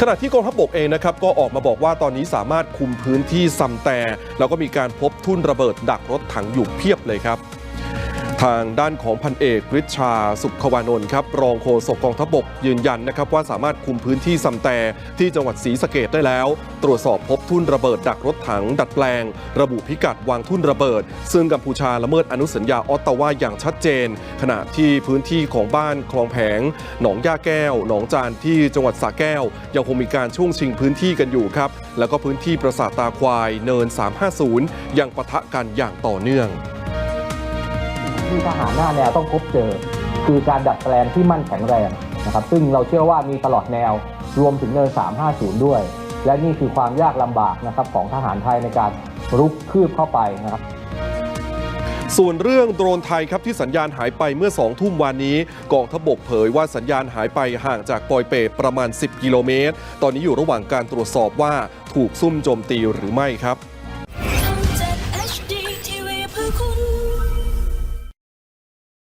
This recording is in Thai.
ขณะที่กองทัพบกเองนะครับก็ออกมาบอกว่าตอนนี้สามารถคุมพื้นที่ซัมแต่แล้วก็มีการพบทุ่นระเบิดดักรถถังอยู่เพียบเลยครับ ทางด้านของพันเอกฤทชาสุขวานนท์ครับรองโฆษกกองทัพบกยืนยันนะครับว่าสามารถคุมพื้นที่ซัมแต่ที่จังหวัดศรีสะเกดได้แล้ว ตรวจสอบพบทุ่นระเบิดดักรถถังดัดแปลง ระบุพิกัดวางทุ่นระเบิด ซึ่งกัมพูชาละเมิดอนุสัญญาออตตาวาอย่างชัดเจน ขณะที่พื้นที่ของบ้านคลองแผง หนองย่าแก้ว หนองจานที่จังหวัดสระแก้ว ยังคงมีการช่วงชิงพื้นที่กันอยู่ครับแล้วก็พื้นที่ปราสาทตาควายเนิน 350 ยังปะทะกันอย่างต่อเนื่อง ที่ทหารหน้าแนวต้องพบเจอ คือการดัดแปลงที่มั่นแข็งแรงนะครับซึ่งเราเชื่อว่ามีตลอดแนวรวมถึงเนิน 350 ด้วย และนี่คือความยากลำบากนะครับของทหารไทยในการรุกคืบเข้าไปนะครับส่วนเรื่องโดรนไทยครับที่สัญญาณหายไปเมื่อ 2 ทุ่มวานนี้ กองทพบกเผยว่าสัญญาณหายไปห่างจากปอยเปตประมาณ 10 กิโลเมตร ตอนนี้อยู่ระหว่างการตรวจสอบว่าถูกซุ่มโจมตีหรือไม่ครับ